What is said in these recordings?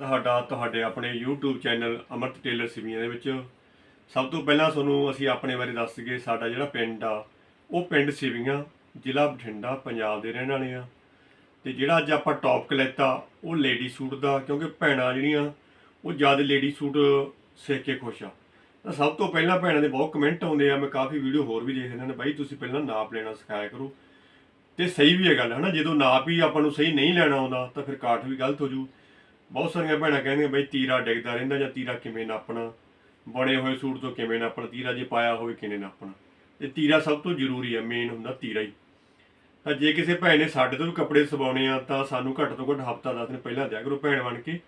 ਤੁਹਾਡਾ, ਤੁਹਾਡੇ ਆਪਣੇ YouTube channel Amrat tailor Siviyan ਦੇ ਵਿੱਚ। ਸਭ ਤੋਂ ਪਹਿਲਾਂ ਤੁਹਾਨੂੰ ਅਸੀਂ ਆਪਣੇ ਬਾਰੇ ਦੱਸ ਦਈਏ, ਸਾਡਾ ਜਿਹੜਾ ਪਿੰਡ ਆ, ਉਹ ਪਿੰਡ ਸਿਵੀਆਂ, ਜ਼ਿਲ੍ਹਾ ਬਠਿੰਡਾ, ਪੰਜਾਬ ਦੇ ਰਹਿਣ ਵਾਲੇ ਆ। ਤੇ ਜਿਹੜਾ ਅੱਜ ਆਪਾਂ ਟੌਪਿਕ ਲੈਤਾ ਉਹ ਲੇਡੀ ਸੂਟ ਦਾ, ਕਿਉਂਕਿ ਭੈਣਾਂ ਜਿਹੜੀਆਂ, ਉਹ ਜ਼ਿਆਦਾ ਲੇਡੀ ਸੂਟ ਸਿੱਖ ਕੇ ਖੁਸ਼ ਆ। ਤਾਂ ਸਭ ਤੋਂ ਪਹਿਲਾਂ ਭੈਣਾਂ ਦੇ ਬਹੁਤ ਕਮੈਂਟ ਆਉਂਦੇ ਆ, ਮੈਂ ਕਾਫੀ ਵੀਡੀਓ ਹੋਰ ਵੀ ਦੇਖਦੇ ਨੇ, ਬਾਈ ਤੁਸੀਂ ਪਹਿਲਾਂ ਨਾਪ ਲੈਣਾ, ਸਿਖਾਇਆ ਕਰੋ। ਤੇ ਸਹੀ ਵੀ ਹੈ ਗੱਲ ਹਨਾ? ਜਦੋਂ ਨਾਪ ਹੀ ਆਪਾਂ ਨੂੰ ਸਹੀ ਨਹੀਂ ਲੈਣਾ ਆਉਂਦਾ, ਤਾਂ ਫਿਰ ਕਾਠ ਵੀ ਗਲਤ ਹੋ ਜੂ। ਬਹੁਤ ਸਾਰੀਆਂ ਭੈਣਾਂ ਕਹਿੰਦੀਆਂ ਬਈ ਤੀਰਾ ਡਿੱਗਦਾ ਰਹਿੰਦਾ ਜਾਂ ਤੀਰਾ ਕਿਵੇਂ ਨਾਪਣਾ? ਬਣੇ ਹੋਏ ਸੂਟ ਤੋਂ ਕਿਵੇਂ ਨਾਪਣਾ? ਤੀਰਾ ਜੇ ਪਾਇਆ ਹੋਵੇ ਕਿਵੇਂ ਨਾਪਣਾ? ਤੇ ਤੀਰਾ ਸਭ ਤੋਂ ਜ਼ਰੂਰੀ ਹੈ ਮੇਨ ਹੁੰਦਾ ਤੀਰਾ ਹੀ। ਤਾਂ ਜੇ ਕਿਸੇ ਭੈਣ ਨੇ ਸਾਡੇ ਤੋਂ ਵੀ ਕੱਪੜੇ ਸਵਾਉਣੇ ਆ, ਤਾਂ ਸਾਨੂੰ ਘੱਟ ਤੋਂ ਘੱਟ ਹਫਤਾ 10 ਦਿਨ ਪਹਿਲਾਂ ਦਿਆ ਕਰੋ ਭੈਣ ਬਣ ਕੇ,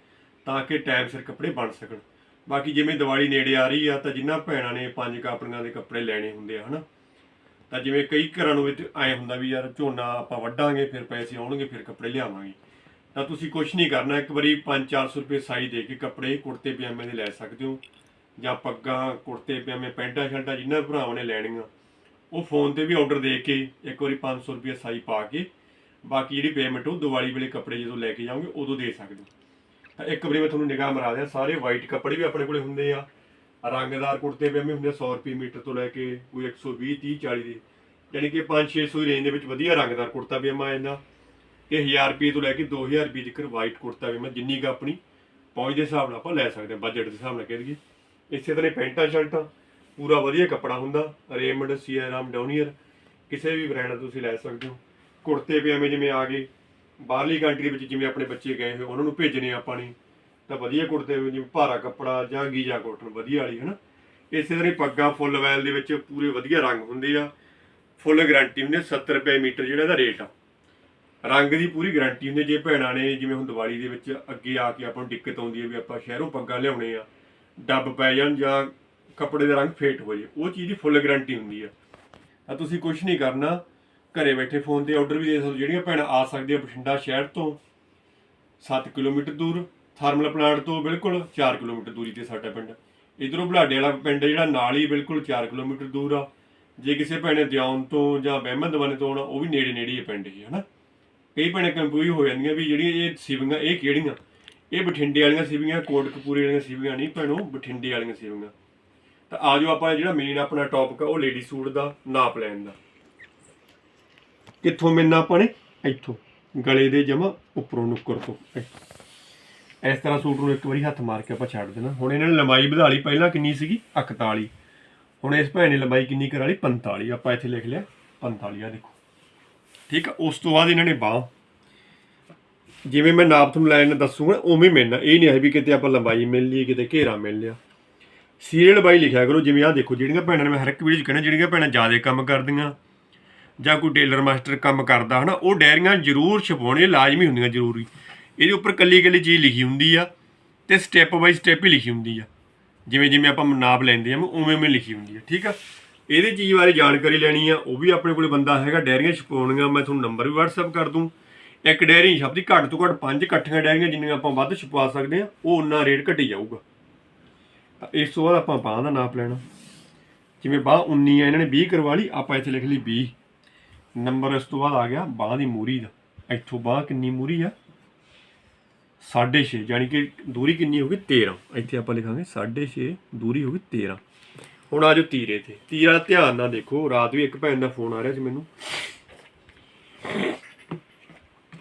ਤਾਂ ਕਿ ਟਾਈਮ ਸਿਰ ਕੱਪੜੇ ਬਣ ਸਕਣ। ਬਾਕੀ ਜਿਵੇਂ ਦੀਵਾਲੀ ਨੇੜੇ ਆ ਰਹੀ ਆ, ਤਾਂ ਜਿਨ੍ਹਾਂ ਭੈਣਾਂ ਨੇ ਪੰਜ ਕਾਪੜੀਆਂ ਦੇ ਕੱਪੜੇ ਲੈਣੇ ਹੁੰਦੇ ਆ, ਹਨਾ? ਤਾਂ ਜਿਵੇਂ ਕਈ ਘਰਾਂ ਨੂੰ ਵਿੱਚ ਐ ਹੁੰਦਾ ਵੀ ਯਾਰ ਝੋਨਾ ਆਪਾਂ ਵੱਢਾਂਗੇ, ਫਿਰ ਪੈਸੇ ਆਉਣਗੇ, ਫਿਰ ਕੱਪੜੇ ਲਿਆਵਾਂਗੇ। ਤਾਂ ਤੁਸੀਂ ਕੁਝ ਨਹੀਂ ਕਰਨਾ, ਇੱਕ ਵਾਰੀ 5-400 ਰੁਪਏ ਸਾਈ ਦੇ ਕੇ ਕੱਪੜੇ, ਕੁੜਤੇ, ਪਜਾਮੇ ਦੇ ਲੈ ਸਕਦੇ ਹੋ। ਜਾਂ ਪੱਗਾਂ, ਕੁੜਤੇ, ਪਜਾਮੇ, ਪੈਂਟਾਂ, ਸ਼ਰਟਾਂ ਜਿਨ੍ਹਾਂ ਭਰਾਵਾਂ ਨੇ ਲੈਣੀਆਂ, ਉਹ ਫੋਨ ਤੇ ਵੀ ਆਰਡਰ ਦੇ ਕੇ ਇੱਕ ਵਾਰੀ 500 ਰੁਪਏ ਸਾਈ ਪਾ ਕੇ ਬਾਕੀ ਜਿਹੜੀ ਪੇਮੈਂਟ ਉਹ ਦੀਵਾਲੀ ਵੇਲੇ ਕੱਪੜੇ ਜਦੋਂ ਲੈ ਕੇ ਜਾਓਗੇ, ਉਦੋਂ ਦੇ ਸਕਦੇ ਹੋ। ਤਾਂ ਇੱਕ ਵਾਰੀ ਮੈਂ ਤੁਹਾਨੂੰ ਨਿਗਾਹ ਮਰਾ ਦਿਆਂ, ਸਾਰੇ ਵਾਈਟ ਕੱਪੜੇ ਵੀ ਆਪਣੇ ਕੋਲੇ ਹੁੰਦੇ ਆ। ਰੰਗਦਾਰ ਕੁੜਤੇ, ਪਜਾਮੇ ਹੁੰਦੇ ਆ 100 ਰੁਪਏ ਮੀਟਰ ਤੋਂ ਲੈ ਕੇ ਕੋਈ 120 30 40 ਦੇ। ਯਾਨੀ ਕਿ 5-600 ਦੀ ਰੇਂਜ ਦੇ ਵਿੱਚ ਵਧੀਆ ਰੰਗਦਾਰ ਕੁੜਤਾ, ਪਜਾਮਾ ਆ ਜਾਂਦਾ। ਤੇ 1000 ਰੁਪਏ ਤੋਂ ਲੈ ਕੇ 2000 ਰੁਪਏ ਤੱਕ ਵਾਈਟ ਕੁੜਤਾ ਵੀ ਮੈਂ ਜਿੰਨੀ ਕੁ ਆਪਣੀ ਪਹੁੰਚ ਦੇ ਹਿਸਾਬ ਨਾਲ ਆਪਾਂ ਲੈ ਸਕਦੇ ਹਾਂ ਬਜਟ ਦੇ ਹਿਸਾਬ ਨਾਲ ਕਹਿ ਦਈਏ। ਇਸੇ ਤਰ੍ਹਾਂ ਹੀ ਪੈਂਟਾਂ, ਸ਼ਰਟਾਂ, ਪੂਰਾ ਵਧੀਆ ਕੱਪੜਾ ਹੁੰਦਾ, ਰੇਮੰਡ ਸੀਆਰਾਮ ਡਾਊਨੀਅਰ ਕਿਸੇ ਵੀ ਬ੍ਰਾਂਡ ਦਾ ਤੁਸੀਂ ਲੈ ਸਕਦੇ ਹੋ। ਕੁੜਤੇ ਵੀ ਐਵੇਂ ਜਿਵੇਂ ਆ ਗਏ, ਬਾਹਰਲੀ ਕੰਟਰੀ ਵਿੱਚ ਜਿਵੇਂ ਆਪਣੇ ਬੱਚੇ ਗਏ ਹੋਏ, ਉਹਨਾਂ ਨੂੰ ਭੇਜਣੇ ਆਪਾਂ ਨੇ। ਤਾਂ ਵਧੀਆ ਕੁੜਤੇ ਜਿਵੇਂ ਭਾਰਾ ਕੱਪੜਾ ਜਾਂ ਗੀਜਾ ਕੋਟਨ ਵਧੀਆ ਵਾਲੀ, ਹਨਾ? ਇਸੇ ਤਰ੍ਹਾਂ ਹੀ ਪੱਗਾਂ ਫੁੱਲ ਵੈਲ ਦੇ ਵਿੱਚ ਪੂਰੇ ਵਧੀਆ ਰੰਗ ਹੁੰਦੇ ਆ। ਫੁੱਲ ਗਾਰੰਟੀ ਹੁੰਦੀ ਹੈ 70 ਰੁਪਏ ਮੀਟਰ ਜਿਹੜਾ ਇਹਦਾ ਰੇਟ ਆ। ਰੰਗ ਦੀ ਪੂਰੀ ਗਾਰੰਟੀ ਹੁੰਦੀ ਹੈ। ਜੇ ਭੈਣਾਂ ਨੇ ਜਿਵੇਂ ਹੁਣ ਦੀਵਾਲੀ ਦੇ ਵਿੱਚ ਅੱਗੇ ਆ ਕੇ ਆਪਾਂ ਨੂੰ ਦਿੱਕਤ ਆਉਂਦੀ ਹੈ ਵੀ ਆਪਾਂ ਸ਼ਹਿਰੋਂ ਪੱਗਾਂ ਲਿਆਉਣੇ ਆ, ਡੱਬ ਪੈ ਜਾਣ ਜਾਂ ਕੱਪੜੇ ਦਾ ਰੰਗ ਫੇਟ ਹੋ ਜੇ ਉਹ ਚੀਜ਼ ਦੀ ਫੁੱਲ ਗਾਰੰਟੀ ਹੁੰਦੀ ਆ ਤਾਂ ਤੁਸੀਂ ਕੁਝ ਨਹੀਂ ਕਰਨਾ, ਘਰੇ ਬੈਠੇ ਫੋਨ ਤੇ ਆਰਡਰ ਵੀ ਦੇ ਸਕਦੇ ਹੋ। ਜਿਹੜੀਆਂ ਭੈਣਾਂ ਆ ਸਕਦੀਆਂ ਬਠਿੰਡਾ ਸ਼ਹਿਰ ਤੋਂ 7 ਕਿਲੋਮੀਟਰ ਦੂਰ, ਥਰਮਲ ਪਲਾਂਟ ਤੋਂ ਬਿਲਕੁਲ 4 ਕਿਲੋਮੀਟਰ ਦੂਰੀ ਤੇ ਸਾਡਾ ਪਿੰਡ ਇਧਰੋਂ ਬੁਲਾਡੇ ਵਾਲਾ ਪਿੰਡ ਜਿਹੜਾ ਨਾਲ ਹੀ ਬਿਲਕੁਲ 4 ਕਿਲੋਮੀਟਰ ਦੂਰ ਆ, ਜੇ ਕਿਸੇ ਭੈਣੇ ਦਿਆਉਣ ਤੋਂ ਜਾਂ ਬਹਿਮਨ ਦਵਾਨੇ ਤੋਂ ਆਉਣਾ, ਉਹ ਵੀ ਨੇੜੇ ਨੇੜੇ ਹੀ ਆ ਪਿੰਡ ਹੀ ਹਨਾ ਕਈ ਭੈਣਾਂ ਕੰਫਿਊਜ਼ ਹੋ ਜਾਂਦੀਆਂ ਵੀ ਜਿਹੜੀਆਂ ਇਹ ਸਿਵੀਆਂ, ਇਹ ਕਿਹੜੀਆਂ? ਇਹ ਬਠਿੰਡੇ ਵਾਲੀਆਂ ਸਿਵੀਆਂ, ਕੋਟਕਪੂਰੇ ਵਾਲੀਆਂ ਸਿਵੀਆਂ ਨਹੀਂ ਭੈਣੋ, ਬਠਿੰਡੇ ਵਾਲੀਆਂ ਸਿਵੀਆਂ। ਤਾਂ ਆਜੋ ਆਪਾਂ ਜਿਹੜਾ ਮੇਨ ਆਪਣਾ ਟੌਪਿਕ ਆ, ਉਹ ਲੇਡੀ ਸੂਟ ਦਾ, ਨਾਪ ਲੈਣ ਦਾ। ਕਿੱਥੋਂ ਮਿਲਣਾ ਆਪਾਂ ਨੇ? ਇੱਥੋਂ। ਗਲੇ ਦੇ ਜਮਾ ਉੱਪਰੋਂ ਨੁੱਕਰ ਤੋਂ। ਇਸ ਤਰ੍ਹਾਂ ਸੂਟ ਨੂੰ ਇੱਕ ਵਾਰੀ ਹੱਥ ਮਾਰ ਕੇ ਆਪਾਂ ਛੱਡ ਦੇਣਾ। ਹੁਣ ਇਹਨਾਂ ਨੇ ਲੰਬਾਈ ਵਧਾ ਲਈ, ਪਹਿਲਾਂ ਕਿੰਨੀ ਸੀਗੀ? 41 ਹੁਣ ਇਸ ਭੈਣ ਨੇ ਲੰਬਾਈ ਕਿੰਨੀ ਕਰਾ ਲਈ? 45 ਆਪਾਂ ਇੱਥੇ ਲਿਖ ਲਿਆ 45 ਆ ਦੇਖੋ। ਠੀਕ ਆ, ਉਸ ਤੋਂ ਬਾਅਦ ਇਹਨਾਂ ਨੇ ਬਾਹ, ਜਿਵੇਂ ਮੈਂ ਨਾਪ ਤੁਹਾਨੂੰ ਲਾਈਨ ਦੱਸੂਗਾ, ਉਵੇਂ ਮਿਲਣਾ। ਇਹ ਨਹੀਂ ਹੈ ਵੀ ਕਿਤੇ ਆਪਾਂ ਲੰਬਾਈ ਮਿਲ ਲਈ ਕਿਤੇ ਘੇਰਾ ਮਿਲ ਲਿਆ। ਸੀਰੀਅਲ ਬਾਈ ਲਿਖਿਆ ਕਰੋ, ਜਿਵੇਂ ਆਹ ਦੇਖੋ, ਜਿਹੜੀਆਂ ਭੈਣਾਂ ਨੇ ਮੈਂ ਹਰ ਇੱਕ ਵੀਡੀਓ 'ਚ ਕਹਿਣਾ, ਜਿਹੜੀਆਂ ਭੈਣਾਂ ਜ਼ਿਆਦਾ ਕੰਮ ਕਰਦੀਆਂ, ਜਾਂ ਕੋਈ ਟੇਲਰ ਮਾਸਟਰ ਕੰਮ ਕਰਦਾ, ਹਨਾ, ਉਹ ਡਾਇਰੀਆਂ ਜ਼ਰੂਰ ਛਪਾਉਣੀਆਂ ਲਾਜ਼ਮੀ ਹੁੰਦੀਆਂ ਜ਼ਰੂਰੀ। ਇਹਦੇ ਉੱਪਰ ਕੱਲੀ ਕੱਲੀ ਚੀਜ਼ ਲਿਖੀ ਹੁੰਦੀ ਆ, ਤੇ ਸਟੈਪ ਬਾਈ ਸਟੈਪ ਹੀ ਲਿਖੀ ਹੁੰਦੀ ਆ। ਜਿਵੇਂ ਜਿਵੇਂ ਆਪਾਂ ਨਾਪ ਲੈਂਦੇ ਆ ਉਵੇਂ ਉਵੇਂ ਲਿਖੀ ਹੁੰਦੀ ਆ, ਠੀਕ ਆ? ਇਹਦੇ ਚੀਜ਼ ਬਾਰੇ ਜਾਣਕਾਰੀ ਲੈਣੀ ਆ, ਉਹ ਵੀ ਆਪਣੇ ਕੋਲੇ ਬੰਦਾ ਹੈਗਾ ਡਾਇਰੀਆਂ ਛਪਾਉਣੀਆਂ, ਮੈਂ ਤੁਹਾਨੂੰ ਨੰਬਰ ਵੀ WhatsApp ਕਰ ਦੂੰ। ਇੱਕ ਡਾਇਰੀ ਛਪਦੀ, ਘੱਟ ਤੋਂ ਘੱਟ ਪੰਜ ਇਕੱਠੀਆਂ ਡੈਰੀਆਂ ਜਿੰਨੀਆਂ ਆਪਾਂ ਵੱਧ ਛਪਵਾ ਸਕਦੇ ਆ, ਉਹ ਉਨਾ ਰੇਟ ਘਟੀ ਜਾਊਗਾ। ਤਾਂ ਇਸ ਤੋਂ ਬਾਅਦ ਆਪਾਂ ਬਾਂਹ ਦਾ ਨਾਪ ਲੈਣਾ। ਜਿਵੇਂ ਬਾਂਹ 19 ਆ, ਇਹਨਾਂ ਨੇ 20 ਕਰਵਾ ਲਈ, ਆਪਾਂ ਇੱਥੇ ਲਿਖ ਲਈ 20 ਨੰਬਰ ਇਸ ਤੋਂ ਬਾਅਦ ਆ ਗਿਆ ਬਾਂਹ ਦੀ ਮੂਰੀ ਦਾ। ਇੱਥੋਂ ਬਾਂਹ ਕਿੰਨੀ ਮੂਰੀ ਆ? 6.5 ਯਾਨੀ ਕਿ ਦੂਰੀ ਕਿੰਨੀ ਹੋ ਗਈ 13 ਇੱਥੇ ਆਪਾਂ ਲਿਖਾਂਗੇ 6.5 ਦੂਰੀ ਹੋ ਗਈ 13 ਹੁਣ ਆਜੋ ਤੀਰੇ ਤੇ। ਤੀਰਾ ਧਿਆਨ ਨਾਲ ਦੇਖੋ, ਰਾਤ ਵੀ ਇੱਕ ਭੈਣ ਦਾ ਫੋਨ ਆ ਰਿਹਾ ਸੀ ਮੈਨੂੰ।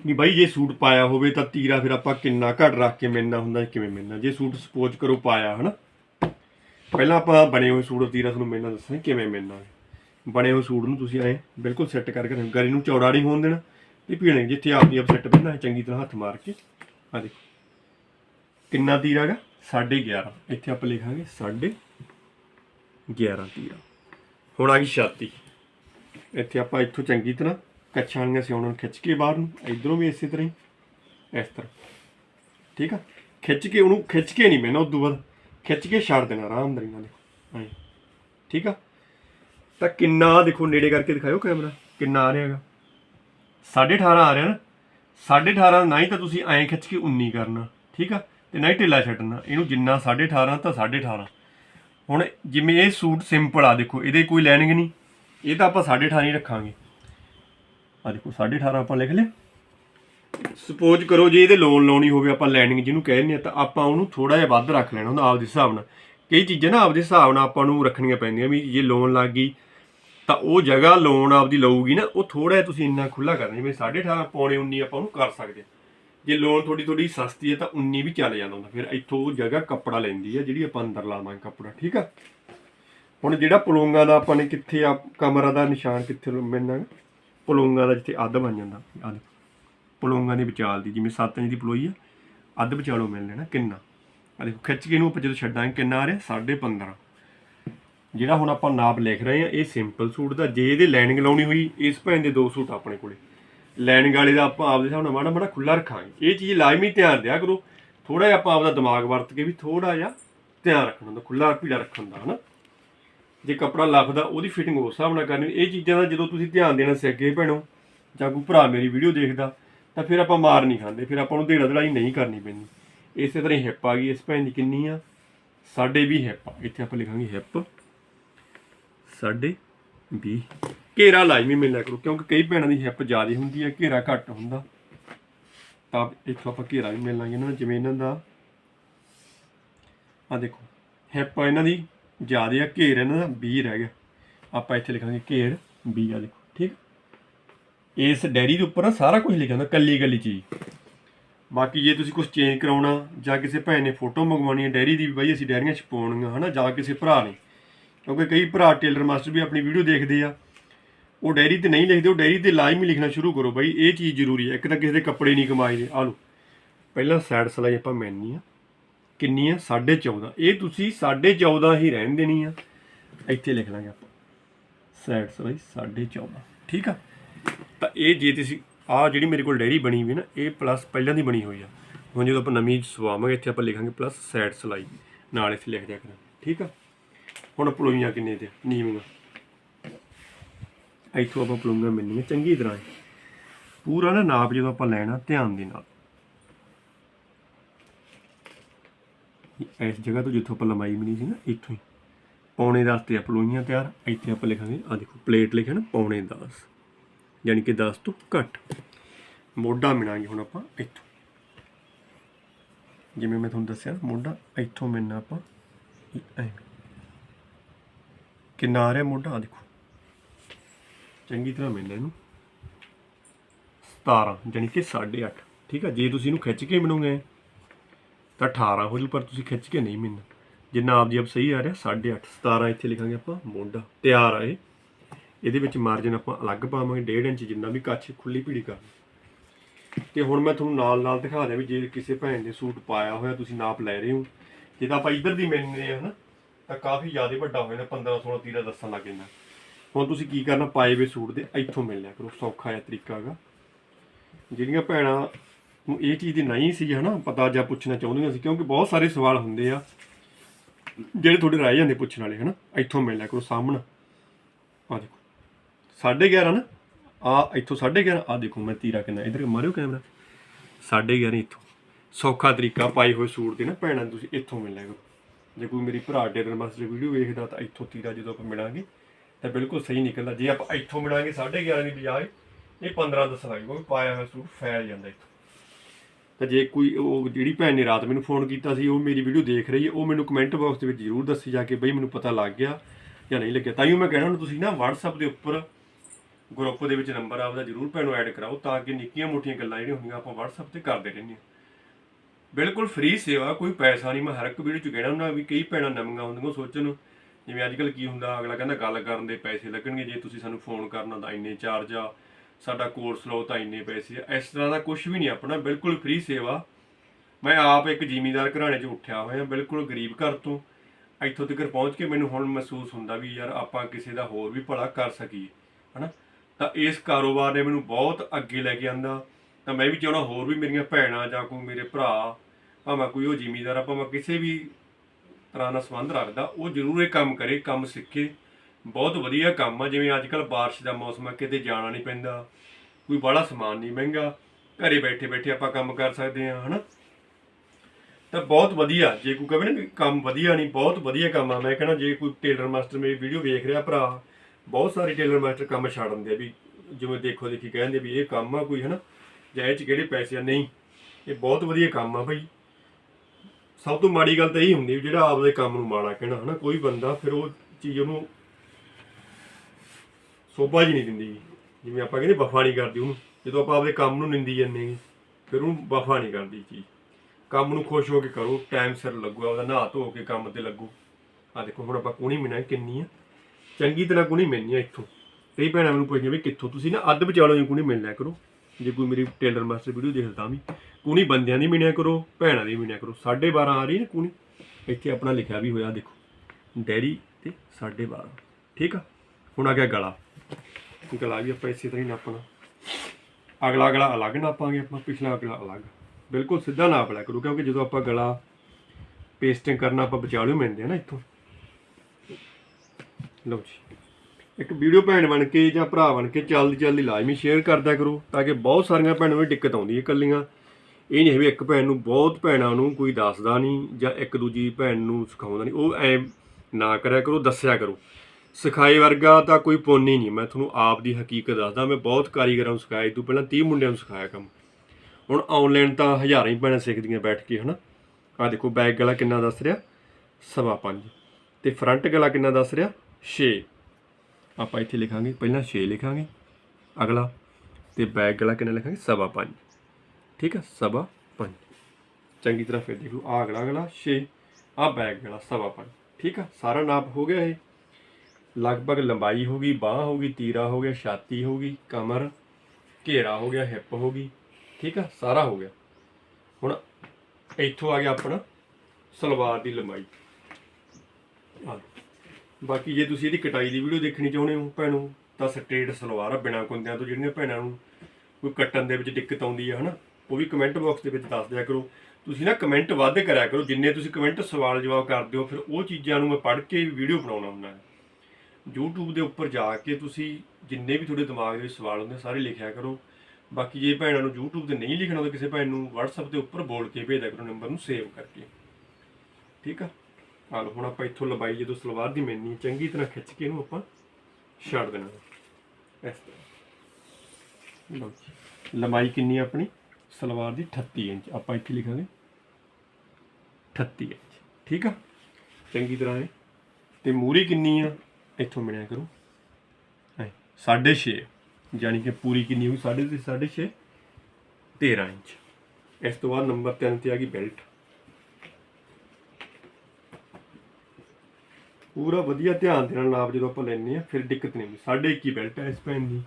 ਵੀ ਬਾਈ ਜੇ ਸੂਟ ਪਾਇਆ ਹੋਵੇ ਤਾਂ ਤੀਰਾ ਫਿਰ ਆਪਾਂ ਕਿੰਨਾ ਘੱਟ ਰੱਖ ਕੇ ਮਿਲਣਾ ਹੁੰਦਾ ਕਿਵੇਂ ਮਿਲਣਾ? ਜੇ ਸੂਟ ਸਪੋਜ਼ ਕਰੋ ਪਾਇਆ, ਹਨਾ? ਪਹਿਲਾਂ ਆਪਾਂ ਬਣੇ ਹੋਏ ਸੂਟ ਤੀਰਾ ਤੁਹਾਨੂੰ ਮਿਲਣਾ ਦੱਸਾਂ ਕਿਵੇਂ ਮਿਲਣਾ ਬਣੇ ਹੋਏ ਸੂਟ ਨੂੰ ਤੁਸੀਂ ਐ ਬਿਲਕੁਲ ਸੈੱਟ ਕਰਕੇ ਗਰੀ ਨੂੰ ਚੌੜਾ ਨਹੀਂ ਹੋਣ ਦੇਣਾ ਤੇ ਪੀਣੇ ਜਿੱਥੇ ਆਪਦੀ ਆਪ ਸੈੱਟ ਬੰਨਣਾ ਚੰਗੀ ਤਰ੍ਹਾਂ ਹੱਥ ਮਾਰ ਕੇ। ਆ ਦੇਖੋ। ਕਿੰਨਾ ਤੀਰਾ ਹੈਗਾ? 11.5 ਇੱਥੇ ਆਪਾਂ ਲਿਖਾਂਗੇ 11.5 ਤੀਰਾ ਹੁਣ ਆ ਗਈ ਛਾਤੀ ਇੱਥੇ ਆਪਾਂ ਇੱਥੋਂ ਚੰਗੀ ਤਰ੍ਹਾਂ ਕੱਛਾਂ ਵਾਲੀਆਂ ਸਿਉਣਾਂ ਨੂੰ ਖਿੱਚ ਕੇ ਬਾਹਰ ਨੂੰ, ਇਧਰੋਂ ਵੀ ਇਸੇ ਤਰ੍ਹਾਂ ਹੀ, ਇਸ ਤਰ੍ਹਾਂ। ਠੀਕ ਆ? ਖਿੱਚ ਕੇ ਉਹਨੂੰ ਖਿੱਚ ਕੇ ਨਹੀਂ ਮੈਨਾਂ ਉਦੋਂ ਬਾਅਦ, ਖਿੱਚ ਕੇ ਛੱਡ ਦੇਣਾ ਆਰਾਮ ਨਾਲ ਦੇਖੋ ਐਂ। ਠੀਕ ਆ? ਤਾਂ ਕਿੰਨਾ, ਦੇਖੋ ਨੇੜੇ ਕਰਕੇ ਦਿਖਾਇਓ ਕੈਮਰਾ, ਕਿੰਨਾ ਆ ਰਿਹਾ ਹੈਗਾ। 18.5 ਆ ਰਿਹਾ ਨਾ। 18.5 ਨਾ ਹੀ ਤਾਂ ਤੁਸੀਂ ਐਂ ਖਿੱਚ ਕੇ 19 ਕਰਨਾ। ਠੀਕ ਆ? ਤੇ ਨਾ ਹੀ ਢਿੱਲਾ ਛੱਡਣਾ। ਇਹਨੂੰ ਜਿੰਨਾ 18.5 ਤਾਂ 18.5 ਹੁਣ ਜਿਵੇਂ ਇਹ ਸੂਟ ਸਿੰਪਲ ਆ, ਦੇਖੋ, ਇਹਦੇ ਕੋਈ ਲੈਣਗੇ ਨਹੀਂ। ਇਹ ਤਾਂ ਆਪਾਂ 18.5 ਹੀ ਰੱਖਾਂਗੇ। ਆ ਦੇਖੋ 18.5 ਆਪਾਂ ਲਿਖ ਲਿਆ। ਸਪੋਜ਼ ਕਰੋ ਜੇ ਇਹਦੇ ਲੋਨ ਲਾਉਣੀ ਹੋਵੇ, ਆਪਾਂ ਲੈਂਡਿੰਗ ਜਿਹਨੂੰ ਕਹਿੰਦੇ ਆ, ਤਾਂ ਆਪਾਂ ਉਹਨੂੰ ਥੋੜਾ ਜਿਹਾ ਵੱਧ ਰੱਖ ਲੈਣਾ ਹੁੰਦਾ ਆਪਦੇ ਹਿਸਾਬ ਨਾਲ। ਕਈ ਚੀਜ਼ਾਂ ਨਾ ਆਪਦੇ ਹਿਸਾਬ ਨਾਲ ਆਪਾਂ ਨੂੰ ਰੱਖਣੀਆਂ ਪੈਂਦੀਆਂ ਵੀ ਜੇ ਲੋਨ ਲੱਗ ਗਈ, ਤਾਂ ਉਹ ਜਗ੍ਹਾ ਲੋਨ ਆਪਦੀ ਲਊਗੀ ਨਾ, ਉਹ ਥੋੜਾ ਜਿਹਾ ਤੁਸੀਂ ਇੰਨਾ ਖੁੱਲਾ ਕਰਨਾ, ਜਿਵੇਂ 18.5 ਪੌਣੇ 19 ਆਪਾਂ ਉਹਨੂੰ ਕਰ ਸਕਦੇ ਹਾਂ। ਜੇ ਲੋਨ ਥੋੜੀ ਥੋੜੀ ਸਸਤੀ ਹੈ ਤਾਂ 19 ਵੀ ਚੱਲ ਜਾਂਦਾ ਹੁੰਦਾ। ਫਿਰ ਇੱਥੋਂ ਉਹ ਜਗ੍ਹਾ ਕੱਪੜਾ ਲੈਂਦੀ ਹੈ ਜਿਹੜੀ ਆਪਾਂ ਅੰਦਰ ਲਾਵਾਂਗੇ ਕੱਪੜਾ, ਠੀਕ ਆ? ਹੁਣ ਜਿਹੜਾ ਪਲੂੰਗਾ ਦਾ ਆਪਾਂ ਨੇ ਕਿੱਥੇ ਆ, ਕਮਰਾ ਦਾ ਨਿਸ਼ਾਨ ਕਿੱਥੇ ਮਿਲਣਾ ਗਾ? ਦਾ ਜਿੱਥੇ ਅੱਧ ਬਣ ਜਾਂਦਾ। ਅੱਧ ਪਲੂੰਗਾ ਦੀ ਵਿਚਾਲ ਦੀ, ਜਿਵੇਂ 7 ਇੰਚ ਦੀ ਪਲੋਈ ਆ, ਅੱਧ ਵਿਚਾਲੋ ਮਿਲ ਲੈਣਾ, ਕਿੰਨਾ? ਆ ਦੇਖੋ, ਖਿੱਚ ਕੇ ਇਹਨੂੰ ਆਪਾਂ ਜਦੋਂ ਛੱਡਾਂਗੇ, ਕਿੰਨਾ ਆ ਰਿਹਾ? 15.5 ਜਿਹੜਾ ਹੁਣ ਆਪਾਂ ਨਾਪ ਲਿਖ ਰਹੇ ਆ, ਇਹ ਸਿੰਪਲ ਸੂਟ ਦਾ, ਜੇ ਇਹਦੇ ਲਾਈਨਿੰਗ ਲਾਉਣੀ ਹੋਈ, ਇਸ ਭੈਣ ਦੇ ਦੋ ਸੂਟ ਆਪਣੇ ਕੋਲੇ। ਲਾਈਨਿੰਗ ਵਾਲੇ ਦਾ ਆਪਾਂ ਆਪਦੇ ਹਿਸਾਬ ਨਾਲ ਮਾੜਾ ਮਾੜਾ ਖੁੱਲਾ ਰੱਖਾਂਗੇ। ਇਹ ਚੀਜ਼ ਲਾਜ਼ਮੀ ਧਿਆਨ ਦਿਆ ਕਰੋ। ਥੋੜਾ ਜਿਹਾ ਆਪਾਂ ਆਪਦਾ ਦਿਮਾਗ ਵਰਤ ਕੇ ਵੀ ਥੋੜਾ ਜਿਹਾ ਧਿਆਨ ਰੱਖਣਾ ਹੁੰਦਾ ਖੁੱਲਾ ਪੀੜਾ ਰੱਖਣ ਦਾ, ਹਨਾ? ਜੇ ਕੱਪੜਾ ਲੱਭਦਾ ਉਹਦੀ ਫਿਟਿੰਗ ਉਸ ਹਿਸਾਬ ਨਾਲ ਕਰਨੀ। ਇਹ ਚੀਜ਼ਾਂ ਦਾ ਜਦੋਂ ਤੁਸੀਂ ਧਿਆਨ ਦੇਣਾ ਸਿੱਖੇ ਭੈਣੋ, ਜਾਂ ਕੋਈ ਭਰਾ ਮੇਰੀ ਵੀਡੀਓ ਦੇਖਦਾ, ਤਾਂ ਫਿਰ ਆਪਾਂ ਮਾਰ ਨਹੀਂ ਖਾਂਦੇ। ਫਿਰ ਆਪਾਂ ਨੂੰ ਢੇੜਾ ਧੜਾਈ ਨਹੀਂ ਕਰਨੀ ਪੈਂਦੀ। ਇਸੇ ਤਰ੍ਹਾਂ ਹਿੱਪ ਆ ਗਈ। ਇਸ ਭੈਣ ਦੀ ਕਿੰਨੀ ਆ? ਸਾਡੇ ਵੀ ਹਿੱਪ ਆ। ਇੱਥੇ ਆਪਾਂ ਲਿਖਾਂਗੇ ਹਿੱਪ ਸਾਡੇ ਵੀ ਘੇਰਾ ਲਾਜ਼ਮੀ ਮਿਲਿਆ ਕਰੋ, ਕਿਉਂਕਿ ਕਈ ਭੈਣਾਂ ਦੀ ਹਿੱਪ ਜ਼ਿਆਦਾ ਹੁੰਦੀ ਹੈ, ਘੇਰਾ ਘੱਟ ਹੁੰਦਾ। ਤਾਂ ਇੱਥੋਂ ਆਪਾਂ ਘੇਰਾ ਵੀ ਮਿਲ ਲਾਂਗੇ ਇਹਨਾਂ ਨੂੰ, ਜਿਵੇਂ ਇਹਨਾਂ ਦਾ ਆ ਦੇਖੋ ਹਿੱਪ ਇਹਨਾਂ ਦੀ ਜ਼ਿਆਦਾ ਆ, ਘੇਰ ਇਹਨਾਂ ਦਾ 20 ਰਹਿ ਗਿਆ। ਆਪਾਂ ਇੱਥੇ ਲਿਖਾਂਗੇ ਘੇਰ 20 ਆ ਦੇਖੋ, ਠੀਕ? ਇਸ ਡੈਰੀ ਦੇ ਉੱਪਰ ਨਾ ਸਾਰਾ ਕੁਝ ਲਿਖਿਆ ਹੁੰਦਾ, ਕੱਲੀ ਕੱਲੀ ਚੀਜ਼। ਬਾਕੀ ਜੇ ਤੁਸੀਂ ਕੁਝ ਚੇਂਜ ਕਰਾਉਣਾ ਜਾਂ ਕਿਸੇ ਭੈਣ ਨੇ ਫੋਟੋ ਮੰਗਵਾਉਣੀ ਹੈ ਡੈਰੀ ਦੀ ਵੀ ਬਾਈ, ਅਸੀਂ ਡੈਰੀਆਂ ਛਪਾਉਣੀਆਂ ਹਨਾ, ਜਾਂ ਕਿਸੇ ਭਰਾ ਨੇ ਕਿਉਂਕਿ ਕਈ ਭਰਾ ਟੇਲਰ ਮਾਸਟਰ ਵੀ ਆਪਣੀ ਵੀਡੀਓ ਦੇਖਦੇ ਆ। ਉਹ ਡੈਰੀ ਤੇ ਨਹੀਂ ਲਿਖਦੇ, ਉਹ ਡੈਰੀ ਤੇ ਲਾਜ਼ਮੀ ਲਿਖਣਾ ਸ਼ੁਰੂ ਕਰੋ ਬਾਈ। ਇਹ ਚੀਜ਼ ਜ਼ਰੂਰੀ ਹੈ। ਇੱਕ ਤਾਂ ਕਿਸੇ ਦੇ ਕੱਪੜੇ ਨਹੀਂ ਕਮਾਏ ਦੇ ਆ ਲਓ। ਪਹਿਲਾਂ ਸਾਈਡ ਸਲਾਈ ਆਪਾਂ ਮੈਨੀ ਆ। ਕਿੰਨੀ ਆ? 14.5 ਇਹ ਤੁਸੀਂ 14.5 ਹੀ ਰਹਿਣ ਦੇਣੀ ਆ। ਇੱਥੇ ਲਿਖ ਲਾਂਗੇ ਆਪਾਂ। ਸਾਈਡ ਸਲਾਈ 14.5 ਠੀਕ ਆ? ਤਾਂ ਇਹ ਜੇ ਤੁਸੀਂ ਆ ਜਿਹੜੀ ਮੇਰੇ ਕੋਲ ਡੈਰੀ ਬਣੀ ਹੋਈ ਨਾ, ਇਹ ਪਲੱਸ ਪਹਿਲਾਂ ਦੀ ਬਣੀ ਹੋਈ ਆ। ਹੁਣ ਜਦੋਂ ਆਪਾਂ ਨਵੀਂ ਸਵਾਵਾਂਗੇ, ਇੱਥੇ ਆਪਾਂ ਲਿਖਾਂਗੇ ਪਲੱਸ ਸਾਈਡ ਸਲਾਈ। ਨਾਲ ਇੱਥੇ ਲਿਖ ਦਿਆ ਕਰਾਂਗੇ ਠੀਕ ਆ? ਹੁਣ ਪਲੋਈਆਂ ਕਿੰਨੇ ਤੇ ਨੀਵੀਆਂ। ਇੱਥੋਂ ਆਪਾਂ ਪਲੋਈਆਂ ਮਿਲਣੀਆਂ, ਚੰਗੀ ਤਰ੍ਹਾਂ ਪੂਰਾ ਨਾ ਨਾਪ ਜਦੋਂ ਆਪਾਂ ਲੈਣਾ, ਧਿਆਨ ਦੇ ਨਾਲ। ਇਸ ਜਗ੍ਹਾ ਤੋਂ ਜਿੱਥੋਂ ਆਪਾਂ ਲੰਬਾਈ ਮਿਲੀ ਸੀ ਨਾ, ਇੱਥੋਂ ਹੀ। ਪੌਣੇ 10 ਤੇ ਆ ਪਲੋਈਆਂ ਤਿਆਰ। ਇੱਥੇ ਆਪਾਂ ਲਿਖਾਂਗੇ ਆ ਦੇਖੋ, ਪਲੇਟ ਲਿਖਿਆ ਨਾ, ਪੌਣੇ 10 ਯਾਨੀ ਕਿ 10 ਤੋਂ ਘੱਟ। ਮੋਢਾ ਮਿਣਾਂਗੇ ਹੁਣ ਆਪਾਂ ਇੱਥੋਂ। ਜਿਵੇਂ ਮੈਂ ਤੁਹਾਨੂੰ ਦੱਸਿਆ, ਮੋਢਾ ਇੱਥੋਂ ਮਿਲਣਾ ਆਪਾਂ ਐਵੇਂ। ਕਿੰਨਾ ਆ ਰਿਹਾ ਮੋਢਾ? ਆ ਦੇਖੋ। ਚੰਗੀ ਤਰ੍ਹਾਂ ਮਿਲਣਾ ਇਹਨੂੰ। 17 ਯਾਨੀ ਕਿ 8.5 ਠੀਕ ਆ? ਜੇ ਤੁਸੀਂ ਇਹਨੂੰ ਖਿੱਚ ਕੇ ਬਣੋਗੇ ਤਾਂ 18 ਹੋ ਜੂ, ਪਰ ਤੁਸੀਂ ਖਿੱਚ ਕੇ ਨਹੀਂ ਮਿਲਣਾ। ਜਿੰਨਾ ਆਪ ਜੀ ਆਪ ਸਹੀ ਆ ਰਿਹਾ 8.5 17 ਇੱਥੇ ਲਿਖਾਂਗੇ ਆਪਾਂ, ਮੋਢਾ। ਤਿਆਰ ਆ ਇਹ। ਇਹਦੇ ਵਿੱਚ ਮਾਰਜਨ ਆਪਾਂ ਅਲੱਗ ਪਾਵਾਂਗੇ 1.5 ਇੰਚ ਜਿੰਨਾ ਵੀ ਕੱਚ ਖੁੱਲੀ ਪੀੜੀ ਕਰ। ਤੇ ਹੁਣ ਮੈਂ ਤੁਹਾਨੂੰ ਨਾਲ ਨਾਲ ਦਿਖਾ ਦਿਆਂ ਵੀ ਜੇ ਕਿਸੇ ਭੈਣ ਨੇ ਸੂਟ ਪਾਇਆ ਹੋਇਆ, ਤੁਸੀਂ ਨਾਪ ਲੈ ਰਹੇ ਹੋ। ਜੇ ਤਾਂ ਆਪਾਂ ਇੱਧਰ ਦੀ ਮਿਲਨੇ ਆ ਨਾ ਤਾਂ ਕਾਫੀ ਜ਼ਿਆਦਾ ਵੱਡਾ ਹੋ ਜਾਂਦਾ 15 16 ਤੀਰਾ ਦੱਸਣ ਲੱਗ ਜਾਂਦਾ ਹੁਣ ਤੁਸੀਂ ਕੀ ਕਰਨਾ, ਪਾਏ ਵੇ ਸੂਟ ਦੇ ਇੱਥੋਂ ਮਿਲ ਲਿਆ ਕਰੋ, ਸੌਖਾ ਜਿਹਾ ਤਰੀਕਾ ਹੈਗਾ। ਜਿਹੜੀਆਂ ਭੈਣਾਂ ਨੂੰ ਇਹ ਚੀਜ਼ ਦੀ ਨਹੀਂ ਸੀ ਹਨਾ, ਪਤਾ ਜਾਂ ਪੁੱਛਣਾ ਚਾਹੁੰਦੀਆਂ ਸੀ, ਕਿਉਂਕਿ ਬਹੁਤ ਸਾਰੇ ਸਵਾਲ ਹੁੰਦੇ ਆ, ਜਿਹੜੇ ਤੁਹਾਡੇ ਰਹਿ ਜਾਂਦੇ ਪੁੱਛਣ ਵਾਲੇ, ਹਨਾ। ਇੱਥੋਂ ਮਿਲ ਲਿਆ ਕਰੋ, ਸਾਹਮਣਾ। ਆ ਦੇਖੋ 11.5 ਨਾ ਆ ਇੱਥੋਂ 11.5 ਆ ਦੇਖੋ ਮੈਂ ਤੀਰਾ ਕਿੰਨਾ, ਇਧਰ ਮਾਰਿਓ ਕੈਮਰਾ। 11.5 ਇੱਥੋਂ। ਸੌਖਾ ਤਰੀਕਾ ਪਾਈ ਹੋਏ ਸੂਟ ਦੇ ਨਾ ਭੈਣਾਂ ਨੂੰ ਤੁਸੀਂ ਇੱਥੋਂ ਮਿਲ ਲਿਆ ਕਰੋ। ਜੇ ਕੋਈ ਮੇਰੀ ਭਰਾ ਟੇਲਰ ਮਾਸਟਰ ਵੀਡੀਓ ਵੇਖਦਾ ਤਾਂ ਇੱਥੋਂ ਤੀਰਾ ਜਦੋਂ ਆਪਾਂ ਮਿਲਾਂਗੇ, ਤਾਂ ਬਿਲਕੁਲ ਸਹੀ ਨਿਕਲਦਾ। ਜੇ ਆਪਾਂ ਇੱਥੋਂ ਮਿਲਾਂਗੇ 11.5 ਦੀ ਬਜਾਏ, ਇਹ 15 ਦੱਸਣਾ ਕਿਉਂਕਿ ਪਾਇਆ ਹੋਇਆ ਸੂਟ ਫੈਲ ਜਾਂਦਾ ਇੱਥੋਂ। ਤਾਂ ਜੇ ਕੋਈ ਉਹ ਜਿਹੜੀ ਭੈਣ ਨੇ ਰਾਤ ਮੈਨੂੰ ਫੋਨ ਕੀਤਾ ਸੀ, ਉਹ ਮੇਰੀ ਵੀਡੀਓ ਦੇਖ ਰਹੀ ਹੈ, ਉਹ ਮੈਨੂੰ ਕਮੈਂਟ ਬਾਕਸ ਦੇ ਵਿੱਚ ਜ਼ਰੂਰ ਦੱਸੀ ਜਾ ਕੇ ਬਈ ਮੈਨੂੰ ਪਤਾ ਲੱਗ ਗਿਆ ਜਾਂ ਨਹੀਂ ਲੱਗਿਆ। ਤਾਂ ਹੀ ਮੈਂ ਕਹਿਣਾ ਹੁਣ ਤੁਸੀਂ ਨਾ WhatsApp ਦੇ ਉੱਪਰ ਗਰੁੱਪ ਦੇ ਵਿੱਚ ਨੰਬਰ ਆਪਦਾ ਜ਼ਰੂਰ ਭੈਣ ਨੂੰ ਐਡ ਕਰਾਓ, ਤਾਂ ਕਿ ਨਿੱਕੀਆਂ ਮੋਟੀਆਂ ਗੱਲਾਂ ਜਿਹੜੀਆਂ ਹੁੰਦੀਆਂ ਆਪਾਂ WhatsApp ਤੇ ਕਰਦੇ ਰਹਿੰਦੇ ਹਾਂ। ਬਿਲਕੁਲ ਫ੍ਰੀ ਸੇਵਾ, ਕੋਈ ਪੈਸਾ ਨਹੀਂ ਮੈਂ ਹਰ ਇੱਕ ਵੀਡੀਓ ਚ ਕਹਿਣਾ ਹੁੰਦਾ ਵੀ ਕਈ ਭੈਣਾਂ ਨਵੀਆਂ ਹੁੰਦੀਆਂ ਸੋਚਣ ਜਿਵੇਂ ਅੱਜ ਕੱਲ ਕੀ ਹੁੰਦਾ, ਅਗਲਾ ਕਹਿੰਦਾ ਗੱਲ ਕਰਨ ਦੇ ਪੈਸੇ ਲੱਗਣਗੇ, ਜੇ ਤੁਸੀਂ ਸਾਨੂੰ ਫੋਨ ਕਰਨਾ ਤਾਂ ਇੰਨੇ ਚਾਰਜ ਆ, ਸਾਡਾ ਕੋਰਸ ਲਓ ਤਾਂ ਇੰਨੇ ਪੈਸੇ ਆ। ਇਸ ਤਰ੍ਹਾਂ ਦਾ ਕੁਝ ਵੀ ਨਹੀਂ ਆਪਣਾ, ਬਿਲਕੁਲ ਫ੍ਰੀ ਸੇਵਾ। ਮੈਂ ਆਪ ਇੱਕ ਜ਼ਿਮੀਂਦਾਰ ਘਰਾਣੇ 'ਚ ਉੱਠਿਆ ਹੋਇਆ, ਬਿਲਕੁਲ ਗਰੀਬ ਘਰ ਤੋਂ। ਇੱਥੋਂ ਤੱਕ ਪਹੁੰਚ ਕੇ ਮੈਨੂੰ ਹੁਣ ਮਹਿਸੂਸ ਹੁੰਦਾ ਵੀ ਯਾਰ ਆਪਾਂ ਕਿਸੇ ਦਾ ਹੋਰ ਵੀ ਭਲਾ ਕਰ ਸਕੀਏ, ਹਨਾ? ਤਾਂ ਇਸ ਕਾਰੋਬਾਰ ਨੇ ਮੈਨੂੰ ਬਹੁਤ ਅੱਗੇ ਲੈ ਕੇ ਆਂਦਾ। ਤਾਂ ਮੈਂ ਵੀ ਚਾਹੁੰਦਾ ਹੋਰ ਵੀ ਮੇਰੀਆਂ ਭੈਣਾਂ ਜਾਂ ਕੋਈ ਮੇਰੇ ਭਰਾ, ਭਾਵੇਂ ਕੋਈ ਉਹ ਜ਼ਿਮੀਂਦਾਰ ਆ, ਭਾਵੇਂ ਕਿਸੇ ਵੀ ਤਰ੍ਹਾਂ ਨਾਲ ਸੰਬੰਧ ਰੱਖਦਾ, ਉਹ ਜ਼ਰੂਰ ਇਹ ਕੰਮ ਕਰੇ, ਕੰਮ ਸਿੱਖੇ। ਬਹੁਤ ਵਧੀਆ ਕੰਮ ਆ, ਜਿਵੇਂ ਅੱਜ ਕੱਲ ਬਾਰਿਸ਼ ਦਾ ਮੌਸਮ ਆ, ਕਿਤੇ ਜਾਣਾ ਨਹੀਂ ਪੈਂਦਾ, ਕੋਈ ਬੜਾ ਸਮਾਨ ਨਹੀਂ ਮਹਿੰਗਾ, ਘਰੇ ਬੈਠੇ ਬੈਠੇ ਆਪਾਂ ਕੰਮ ਕਰ ਸਕਦੇ ਹਾਂ, ਹਨਾ? ਤਾਂ ਬਹੁਤ ਵਧੀਆ, ਜੇ ਕੋਈ ਕਹੇ ਨਾ ਵੀ ਕੰਮ ਵਧੀਆ ਨਹੀਂ, ਬਹੁਤ ਵਧੀਆ ਕੰਮ ਆ, ਮੈਂ ਕਹਿੰਦਾ ਜੇ ਕੋਈ ਟੇਲਰ ਮਾਸਟਰ ਮੇਰੀ ਵੀਡੀਓ ਵੇਖ ਰਿਹਾ ਭਰਾ, ਬਹੁਤ ਸਾਰੇ ਟੇਲਰ ਮਾਸਟਰ ਕੰਮ ਛੱਡ ਦਿੰਦੇ ਆ ਵੀ, ਜਿਵੇਂ ਦੇਖੋ ਦੇਖੀ ਕਹਿੰਦੇ ਵੀ ਇਹ ਕੰਮ ਆ ਕੋਈ, ਹਨਾ? ਜਾਇਜ਼ ਚ ਕਿਹੜੇ ਪੈਸੇ ਆ? ਨਹੀਂ। ਇਹ ਬਹੁਤ ਵਧੀਆ ਕੰਮ ਆ ਭਾਈ ਸਭ ਤੋਂ ਮਾੜੀ ਗੱਲ ਤਾਂ ਇਹੀ ਹੁੰਦੀ ਵੀ ਜਿਹੜਾ ਆਪਦੇ ਕੰਮ ਨੂੰ ਮਾੜਾ ਕਹਿਣਾ, ਹਨਾ? ਕੋਈ ਬੰਦਾ ਫਿਰ ਉਹ ਚੀਜ਼ ਉਹਨੂੰ ਸੋਭਾ ਜੀ ਨਹੀਂ ਦਿੰਦੀ। ਜਿਵੇਂ ਆਪਾਂ ਕਹਿੰਦੇ ਵਫਾ ਨਹੀਂ ਕਰਦੀ ਉਹਨੂੰ। ਜਦੋਂ ਆਪਾਂ ਆਪਦੇ ਕੰਮ ਨੂੰ ਨਿੰਦੀ ਜਾਂਦੇ ਫਿਰ ਉਹਨੂੰ ਵਫਾ ਨਹੀਂ ਕਰਦੀ ਚੀਜ਼। ਕੰਮ ਨੂੰ ਖੁਸ਼ ਹੋ ਕੇ ਕਰੋ ਟਾਈਮ ਸਿਰ ਲੱਗੋ, ਆਪਦਾ ਨਹਾ ਧੋ ਕੇ ਕੰਮ ਤੇ ਲੱਗੋ। ਆ ਦੇਖੋ, ਹੁਣ ਆਪਾਂ ਕੂਣੀ ਮਿਣਾ ਕਿੰਨੀ ਆ। ਚੰਗੀ ਤਰ੍ਹਾਂ ਕੂਣੀ ਮਿਲਣੀ ਆ ਇੱਥੋਂ। ਕਈ ਭੈਣਾਂ ਮੈਨੂੰ ਪੁੱਛਦੀਆਂ ਵੀ ਕਿੱਥੋਂ? ਤੁਸੀਂ ਨਾ ਅੱਧ ਵਿਚਾਲੋਂ ਹੀ ਕੂਣੀ ਮਿਲ ਲਿਆ ਕਰੋ। ਜੇ ਕੋਈ ਮੇਰੀ ਟੇਲਰ ਮਾਸਟਰ ਵੀਡੀਓ ਦੇਖਦਾ ਤਾਂ ਵੀ ਕੂਣੀ ਬੰਦਿਆਂ ਦੀ ਮਿਣਿਆ ਕਰੋ, ਭੈਣਾਂ ਦੀ ਮਿਣਿਆ ਕਰੋ। 12.5 ਆ ਰਹੀ ਨਾ ਕੂਣੀ। ਇੱਥੇ ਆਪਣਾ ਲਿਖਿਆ ਵੀ ਹੋਇਆ, ਦੇਖੋ। ਡੈਰੀ ਤੇ 12.5 ਠੀਕ ਆ? ਹੁਣ ਆ ਗਿਆ ਗਲਾ। ਗਲਾ ਵੀ ਆਪਾਂ ਇਸੇ ਤਰ੍ਹਾਂ ਹੀ ਨਾਪਣਾ। ਅਗਲਾ ਗਲਾ ਅਲੱਗ ਨਾਪਾਂਗੇ ਆਪਾਂ, ਪਿਛਲਾ ਗਲਾ ਅਲੱਗ। ਬਿਲਕੁਲ ਸਿੱਧਾ ਨਾਪ ਲਿਆ ਕਰੋ, ਕਿਉਂਕਿ ਜਦੋਂ ਆਪਾਂ ਗਲਾ ਪੇਸਟਿੰਗ ਕਰਨਾ ਆਪਾਂ ਵਿਚਾਲਿਓ ਮਿਲਦੇ ਆ ਨਾ ਇੱਥੋਂ। ਲਓ ਜੀ। ਇੱਕ ਵੀਡੀਓ ਭੈਣ ਬਣ ਕੇ ਜਾਂ ਭਰਾ ਬਣ ਕੇ ਚੱਲਦੀ ਚੱਲਦੀ ਲਾਜ਼ਮੀ ਸ਼ੇਅਰ ਕਰਦਿਆ ਕਰੋ ਤਾਂ ਕਿ ਬਹੁਤ ਸਾਰੀਆਂ ਭੈਣਾਂ ਨੂੰ ਦਿੱਕਤ ਆਉਂਦੀ ਹੈ ਇਕੱਲੀਆਂ। ਇਹ ਨਹੀਂ ਹੈ ਵੀ ਇੱਕ ਭੈਣ ਨੂੰ ਬਹੁਤ ਭੈਣਾਂ ਨੂੰ ਕੋਈ ਦੱਸਦਾ ਨਹੀਂ ਜਾਂ ਇੱਕ ਦੂਜੀ ਭੈਣ ਨੂੰ ਸਿਖਾਉਂਦਾ ਨਹੀਂ। ਉਹ ਐ ਨਾ ਕਰਿਆ ਕਰੋ, ਦੱਸਿਆ ਕਰੋ। ਸਿਖਾਏ ਵਰਗਾ ਤਾਂ ਕੋਈ ਪੁੰਨ ਹੀ ਨਹੀਂ। ਮੈਂ ਤੁਹਾਨੂੰ ਆਪ ਦੀ ਹਕੀਕਤ ਦੱਸਦਾ, ਮੈਂ ਬਹੁਤ ਕਾਰੀਗਰਾਂ ਨੂੰ ਸਿਖਾਇਆ। ਇਹ ਤੋਂ ਪਹਿਲਾਂ 30 ਮੁੰਡਿਆਂ ਨੂੰ ਸਿਖਾਇਆ ਕੰਮ। ਹੁਣ ਆਨਲਾਈਨ ਤਾਂ ਹਜ਼ਾਰਾਂ ਹੀ ਭੈਣਾਂ ਸਿੱਖਦੀਆਂ ਬੈਠ ਕੇ, ਹਨਾ? ਆ ਦੇਖੋ ਬੈਕ ਗਲਾ ਕਿੰਨਾ ਦੱਸ ਰਿਹਾ? ਸਵਾ ਪੰਜ। ਤੇ ਫਰੰਟ ਗਲਾ ਕਿੰਨਾ ਦੱਸ ਰਿਹਾ? 6 ਆਪਾਂ ਇੱਥੇ ਲਿਖਾਂਗੇ, ਪਹਿਲਾਂ 6 ਲਿਖਾਂਗੇ, ਅਗਲਾ ਤੇ ਬੈਕ ਗਲਾ ਕਿੰਨਾ ਲਿਖਾਂਗੇ? ਸਵਾ ਪੰਜ। ਠੀਕ ਹੈ ਸਵਾ ਪੰਜ। ਚੰਗੀ ਤਰ੍ਹਾਂ ਫਿਰ ਦੇਖੋ ਆ ਅਗਲਾ ਗਲਾ 6 ਆ ਬੈਕ ਗਲਾ, ਸਵਾ ਪੰਜ। ਠੀਕ ਆ? ਸਾਰਾ ਨਾਪ ਹੋ ਗਿਆ ਇਹ। ਲਗਭਗ ਲੰਬਾਈ ਹੋ ਗਈ, ਬਾਹ ਹੋ ਗਈ, ਤੀਰਾ ਹੋ ਗਿਆ, ਛਾਤੀ ਹੋ ਗਈ, ਕਮਰ, ਘੇਰਾ ਹੋ ਗਿਆ, ਹਿੱਪ ਹੋ ਗਈ। ਠੀਕ ਆ? ਸਾਰਾ ਹੋ ਗਿਆ। ਹੁਣ ਇੱਥੋਂ ਆ ਗਿਆ ਆਪਣਾ ਸਲਵਾਰ ਦੀ ਲੰਬਾਈ। ਆ ਬਾਕੀ ਜੇ ਤੁਸੀਂ ਇਹਦੀ ਕਟਾਈ ਦੀ ਵੀਡੀਓ ਦੇਖਣੀ ਚਾਹੁੰਦੇ ਹੋ ਭੈਣੋ, ਤਾਂ ਸਟ੍ਰੇਟ ਸਲਵਾਰ ਆ ਬਿਨਾਂ ਕੁੰਦਿਆਂ ਤੋਂ ਜਿਹੜੀਆਂ ਭੈਣਾਂ ਨੂੰ ਕੋਈ ਕੱਟਣ ਦੇ ਵਿੱਚ ਦਿੱਕਤ ਆਉਂਦੀ ਆ, ਹਨਾ, ਉਹ ਵੀ ਕਮੈਂਟ ਬਾਕਸ ਦੇ ਵਿੱਚ ਦੱਸ ਦਿਆ ਕਰੋ। ਤੁਸੀਂ ਨਾ ਕਮੈਂਟ ਵੱਧ ਕਰਿਆ ਕਰੋ, ਜਿੰਨੇ ਤੁਸੀਂ ਕਮੈਂਟ ਸਵਾਲ ਜਵਾਬ ਕਰਦੇ ਹੋ, ਫਿਰ ਉਹ ਚੀਜ਼ਾਂ ਨੂੰ ਮੈਂ ਪੜ੍ਹ ਕੇ ਵੀਡੀਓ ਬਣਾਉਣਾ ਹੁੰਦਾ ਹੈ। YouTube ਦੇ ਉੱਪਰ ਜਾ ਕੇ ਤੁਸੀਂ ਜਿੰਨੇ ਵੀ ਤੁਹਾਡੇ ਦਿਮਾਗ ਦੇ ਵਿੱਚ ਸਵਾਲ ਹੁੰਦੇ ਸਾਰੇ ਲਿਖਿਆ ਕਰੋ। ਬਾਕੀ ਜੇ ਭੈਣਾਂ ਨੂੰ YouTube ਤੇ ਨਹੀਂ ਲਿਖਣਾ ਤਾਂ ਕਿਸੇ ਭੈਣ ਨੂੰ WhatsApp ਦੇ ਉੱਪਰ ਬੋਲ ਕੇ ਭੇਜ ਕਰੋ, ਨੰਬਰ ਨੂੰ ਸੇਵ ਕਰਕੇ। ਠੀਕ ਆ? ਆ ਲਓ ਹੁਣ ਆਪਾਂ ਇੱਥੋਂ ਲੰਬਾਈ ਜਦੋਂ ਸਲਵਾਰ ਦੀ ਮਿਲਣੀ ਚੰਗੀ ਤਰ੍ਹਾਂ ਖਿੱਚ ਕੇ ਇਹਨੂੰ ਆਪਾਂ ਛੱਡ ਦੇਣਾ ਇਸ ਤਰ੍ਹਾਂ। ਲਓ ਜੀ। ਲੰਬਾਈ ਕਿੰਨੀ ਆਪਣੀ? ਸਲਵਾਰ ਦੀ 38 ਇੰਚ। ਆਪਾਂ ਇੱਥੇ ਲਿਖਾਂਗੇ 38 ਇੰਚ। ਠੀਕ ਆ? ਚੰਗੀ ਤਰ੍ਹਾਂ ਹੈ ਤੇ ਮੂਰੀ ਕਿੰਨੀ ਆ? ਇੱਥੋਂ ਮਿਲਿਆ ਕਰੋ। ਐ 6.5 ਯਾਨੀ ਕਿ ਪੂਰੀ ਕਿੰਨੀ ਹੋਈ? 6.5 6.5 13 ਇੰਚ। ਇਸ ਤੋਂ ਬਾਅਦ ਨੰਬਰ 3 ਤੇ ਆ ਗਈ ਬੈਲਟ। ਪੂਰਾ ਵਧੀਆ ਧਿਆਨ ਦੇ ਨਾਲ ਨਾਪ ਜਦੋਂ ਆਪਾਂ ਲੈਣੇ ਆ ਫਿਰ ਦਿੱਕਤ ਨਹੀਂ ਹੁੰਦੀ। ਸਾਢੇ 21 ਬੈਲਟ ਹੈ ਇਸ ਪੈਨ ਦੀ।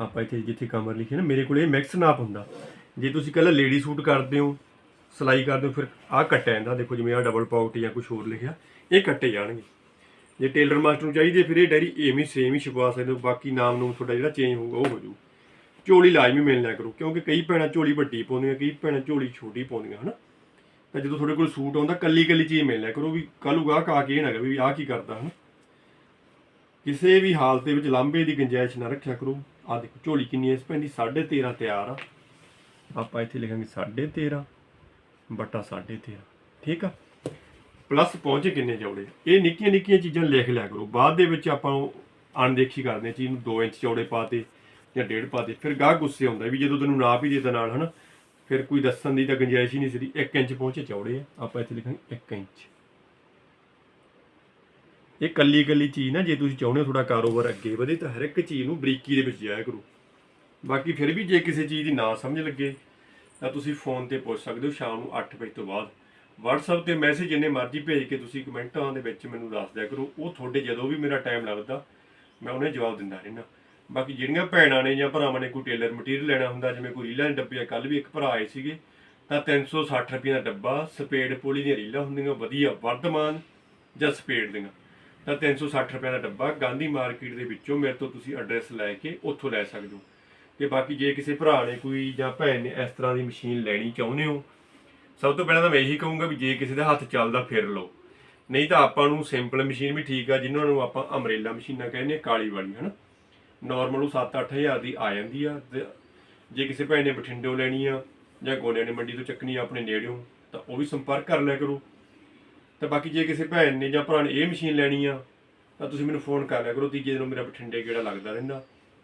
ਆਪਾਂ ਇੱਥੇ ਜਿੱਥੇ ਕਮਰ ਲਿਖੀ ਨਾ, ਮੇਰੇ ਕੋਲ ਇਹ ਮਿਕਸ ਨਾਪ ਹੁੰਦਾ। ਜੇ ਤੁਸੀਂ ਕੱਲਾ ਲੇਡੀ ਸੂਟ ਕਰਦੇ ਹੋ, ਸਿਲਾਈ ਕਰਦੇ ਹੋ, ਫਿਰ ਆਹ ਕੱਟਿਆ ਜਾਂਦਾ। ਦੇਖੋ ਜਿਵੇਂ ਆਹ ਡਬਲ ਪਾਕਟ ਜਾਂ ਕੁਝ ਹੋਰ ਲਿਖਿਆ, ਇਹ ਕੱਟੇ ਜਾਣਗੇ। ਜੇ ਟੇਲਰ ਮਾਸਟਰ ਨੂੰ ਚਾਹੀਦੇ, ਫਿਰ ਇਹ ਡੈਰੀ ਐਵੇਂ ਸੇਮ ਹੀ ਛਪਵਾ ਸਕਦੇ ਹੋ। ਬਾਕੀ ਨਾਮ ਨੂੰ ਤੁਹਾਡਾ ਜਿਹੜਾ ਚੇਂਜ ਹੋਊਗਾ, ਉਹ ਹੋ ਜਾਊ। ਝੋਲੀ ਲਾਜ਼ਮੀ ਮਿਲ ਲਿਆ ਕਰੋ ਕਿਉਂਕਿ ਕਈ ਭੈਣਾਂ ਝੋਲੀ ਵੱਡੀ ਪਾਉਂਦੀਆਂ, ਕਈ ਭੈਣਾਂ ਝੋਲੀ ਛੋਟੀ ਪਾਉਂਦੀਆਂ, ਹਨਾ? ਤਾਂ ਜਦੋਂ ਤੁਹਾਡੇ ਕੋਲ ਸੂਟ ਆਉਂਦਾ, ਕੱਲੀ ਕੱਲੀ ਚੀਜ਼ ਮਿਲ ਲਿਆ ਕਰੋ ਵੀ ਕੱਲ੍ਹ ਨੂੰ ਗਾਹਕ ਆ ਕੇ ਇਹ ਨਾ ਕਹੇ ਵੀ ਆਹ ਕੀ ਕਰਦਾ, ਹਨਾ? ਕਿਸੇ ਵੀ ਹਾਲਤ ਦੇ ਵਿੱਚ ਲਾਂਬੇ ਦੀ ਗੁੰਜਾਇਸ਼ ਨਾ ਰੱਖਿਆ ਕਰੋ। ਆ ਦੇਖੋ, ਝੋਲੀ ਕਿੰਨੀ ਹੈ, ਇਸ ਪੈਂਦੀ 13.5 ਤਿਆਰ ਆ। ਆਪਾਂ ਇੱਥੇ ਲਿਖਾਂਗੇ 13.5 ਬਟਾ 13.5 ਠੀਕ ਆ? ਪਲੱਸ ਪਹੁੰਚੇ ਕਿੰਨੇ ਚੌੜੇ? ਇਹ ਨਿੱਕੀਆਂ ਨਿੱਕੀਆਂ ਚੀਜ਼ਾਂ ਲਿਖ ਲਿਆ ਕਰੋ। ਬਾਅਦ ਦੇ ਵਿੱਚ ਆਪਾਂ ਨੂੰ ਅਣਦੇਖੀ ਕਰਦੇ ਹਾਂ, ਚੀਜ਼ ਨੂੰ 2 ਇੰਚ ਚੌੜੇ ਪਾਤੇ ਜਾਂ ਡੇਢ ਪਾਤੇ ਫਿਰ ਗਾਹ ਗੁੱਸੇ ਆਉਂਦਾ ਵੀ ਜਦੋਂ ਤੈਨੂੰ ਨਾਪ ਹੀ ਦੇਤਾ ਨਾਲ, ਹਨਾ? ਫਿਰ ਕੋਈ ਦੱਸਣ ਦੀ ਤਾਂ ਗੁੰਜਾਇਸ਼ ਹੀ ਨਹੀਂ ਸੀ। 1 ਇੰਚ ਪਹੁੰਚੇ ਚੌੜੇ ਆ। ਆਪਾਂ ਇੱਥੇ ਲਿਖਾਂਗੇ 1 ਇੰਚ। ਇਹ ਕੱਲੀ ਕੱਲੀ ਚੀਜ਼ ਨਾ, ਜੇ ਤੁਸੀਂ ਚਾਹੁੰਦੇ ਹੋ ਤੁਹਾਡਾ ਕਾਰੋਬਾਰ ਅੱਗੇ ਵਧੇ, ਤਾਂ ਹਰ ਇੱਕ ਚੀਜ਼ ਨੂੰ ਬਰੀਕੀ ਦੇ ਵਿੱਚ ਜਾਇਆ ਕਰੋ। ਬਾਕੀ ਫਿਰ ਵੀ ਜੇ ਕਿਸੇ ਚੀਜ਼ ਦੀ ਨਾ ਸਮਝ ਲੱਗੇ, ਤਾਂ ਤੁਸੀਂ ਫੋਨ ਤੇ ਪੁੱਛ ਸਕਦੇ ਹੋ ਸ਼ਾਮ ਨੂੰ 8 ਵਜੇ ਤੋਂ ਬਾਅਦ। WhatsApp ਤੇ ਮੈਸੇਜ ਜਿੰਨੇ ਮਰਜ਼ੀ ਭੇਜ ਕੇ ਤੁਸੀਂ ਕਮੈਂਟਾਂ ਦੇ ਵਿੱਚ ਮੈਨੂੰ ਦੱਸ ਦਿਆ ਕਰੋ। ਉਹ ਤੁਹਾਡੇ ਜਦੋਂ ਵੀ ਮੇਰਾ ਟਾਈਮ ਲੱਗਦਾ, ਮੈਂ ਉਹਨੇ ਜਵਾਬ ਦਿੰਦਾ ਰਹਿਣਾ ਬਾਕੀ ਜਿਹੜੀਆਂ ਭੈਣਾਂ ਨੇ ਜਾਂ ਭਰਾਵਾਂ ਨੇ ਕੋਈ ਟੇਲਰ ਮਟੀਰੀਅਲ ਲੈਣਾ ਹੁੰਦਾ, ਜਿਵੇਂ ਕੋਈ ਰੀਲਾਂ ਦੇ ਡੱਬੇ ਕੱਲ ਵੀ ਇੱਕ ਭਰਾ ਆਏ ਸੀਗੇ, ਤਾਂ 360 ਰੁਪਏ ਦਾ ਡੱਬਾ, ਸਪੇਡ ਪੋਲੀ ਦੀਆਂ ਰੀਲਾਂ ਹੁੰਦੀਆਂ, ਵਧੀਆ ਵਰਧਮਾਨ ਜਾਂ ਸਪੇਡ ਦੀਆਂ। ਤਾਂ 360 ਰੁਪਏ ਦਾ ਡੱਬਾ ਗਾਂਧੀ ਮਾਰਕੀਟ ਦੇ ਵਿੱਚੋਂ ਮੇਰੇ ਤੋਂ ਤੁਸੀਂ ਐਡਰੈਸ ਲੈ ਕੇ ਉੱਥੋਂ ਲੈ ਸਕਦੇ ਹੋ। ਤੇ ਬਾਕੀ ਜੇ ਕਿਸੇ ਭਰਾ ਨੇ ਕੋਈ ਜਾਂ ਭੈਣ ਨੇ ਇਸ ਤਰ੍ਹਾਂ ਦੀ ਮਸ਼ੀਨ ਲੈਣੀ ਚਾਹੁੰਦੇ ਹੋ, ਸਭ ਤੋਂ ਪਹਿਲਾਂ ਤਾਂ ਮੈਂ ਇਹੀ ਕਹੂੰਗਾ ਵੀ ਜੇ ਕਿਸੇ ਦਾ ਹੱਥ ਚੱਲਦਾ ਫਿਰ ਲਓ। ਨਹੀਂ ਤਾਂ ਆਪਾਂ ਨੂੰ ਸਿੰਪਲ ਮਸ਼ੀਨ ਵੀ ਠੀਕ ਆ, ਜਿਨ੍ਹਾਂ ਨੂੰ ਆਪਾਂ ਅਮਰੇਲਾ ਮਸ਼ੀਨਾਂ ਕਹਿੰਦੇ ਆ, ਕਾਲੀ ਵਾਲੀ, ਹਨਾ? ਨਾਰਮਲ ਉਹ 7-8000 ਦੀ ਆ ਜਾਂਦੀ ਆ ਤੇ ਜੇ ਕਿਸੇ ਭੈਣ ਨੇ ਬਠਿੰਡੋਂ ਲੈਣੀ ਆ ਜਾਂ ਗੋਲਿਆਂ ਨੇ ਮੰਡੀ ਤੋਂ ਚੱਕਣੀ ਆ ਆਪਣੇ ਨੇੜਿਓਂ, ਤਾਂ ਉਹ ਵੀ ਸੰਪਰਕ ਕਰ ਲਿਆ ਕਰੋ। ਤੇ ਬਾਕੀ ਜੇ ਕਿਸੇ ਭੈਣ ਨੇ ਜਾਂ ਭਰਾ ਨੇ ਇਹ ਮਸ਼ੀਨ ਲੈਣੀ ਆ, ਤਾਂ ਤੁਸੀਂ ਮੈਨੂੰ ਫੋਨ ਕਰ ਲਿਆ ਕਰੋ, ਤੀਜੇ ਦਿਨ ਮੇਰਾ ਬਠਿੰਡੇ ਕਿਹੜਾ ਲੱਗਦਾ ਰਹਿੰਦਾ।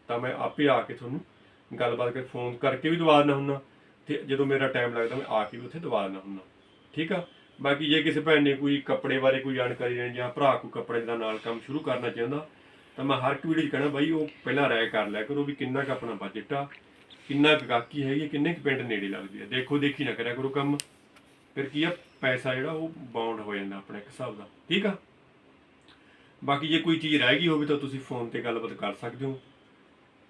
ਤਾਂ ਮੈਂ ਆਪੇ ਆ ਕੇ ਤੁਹਾਨੂੰ ਗੱਲਬਾਤ ਕਰ ਫੋਨ ਕਰਕੇ ਵੀ ਦਵਾ ਦਿੰਦਾ ਹੁੰਦਾ ਤੇ ਜਦੋਂ ਮੇਰਾ ਟਾਈਮ ਲੱਗਦਾ ਮੈਂ ਆ ਕੇ ਵੀ ਉੱਥੇ ਦਵਾ ਦਿੰਦਾ ਹੁੰਦਾ ਠੀਕ ਆ? ਬਾਕੀ ਜੇ ਕਿਸੇ ਭੈਣ ਨੇ ਕੋਈ ਕੱਪੜੇ ਬਾਰੇ ਕੋਈ ਜਾਣਕਾਰੀ ਲੈਣੀ ਜਾਂ ਭਰਾ ਕੋਈ ਕੱਪੜੇ ਦਾ ਨਾਲ ਕੰਮ ਸ਼ੁਰੂ ਕਰਨਾ ਚਾਹੁੰਦਾ ਤਾਂ ਮੈਂ ਹਰ ਇੱਕ ਵੀਡੀਓ 'ਚ ਕਹਿਣਾ ਬਾਈ ਉਹ ਪਹਿਲਾਂ ਰਾਏ ਕਰ ਲਿਆ ਕਰੋ ਵੀ ਕਿੰਨਾ ਕੁ ਆਪਣਾ ਬਜਟ ਆ, ਕਿੰਨਾ ਕੁ ਗਾਹਕੀ ਹੈਗੀ, ਕਿੰਨੇ ਕੁ ਪਿੰਡ ਨੇੜੇ ਲੱਗਦੀ ਆ। ਦੇਖੋ, ਦੇਖੀ ਨਾ ਕਰਿਆ ਕਰੋ ਕੰਮ। ਫਿਰ ਕੀ ਆ, ਪੈਸਾ ਜਿਹੜਾ ਉਹ ਬਾਉਂਡ ਹੋ ਜਾਂਦਾ ਆਪਣੇ ਇੱਕ ਹਿਸਾਬ ਦਾ। ਠੀਕ ਆ? ਬਾਕੀ ਜੇ ਕੋਈ ਚੀਜ਼ ਰਹਿ ਗਈ ਹੋਵੇ ਤਾਂ ਤੁਸੀਂ ਫੋਨ ਤੇ ਗੱਲਬਾਤ ਕਰ ਸਕਦੇ ਹੋ।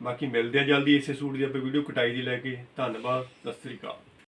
ਬਾਕੀ ਮਿਲਦੇ ਆ ਜਲਦੀ ਇਸੇ ਸੂਟ ਦੀ ਆਪਾਂ ਵੀਡੀਓ ਕਟਾਈ ਦੀ ਲੈ ਕੇ। ਧੰਨਵਾਦ, ਸਤਿ ਸ੍ਰੀ ਅਕਾਲ।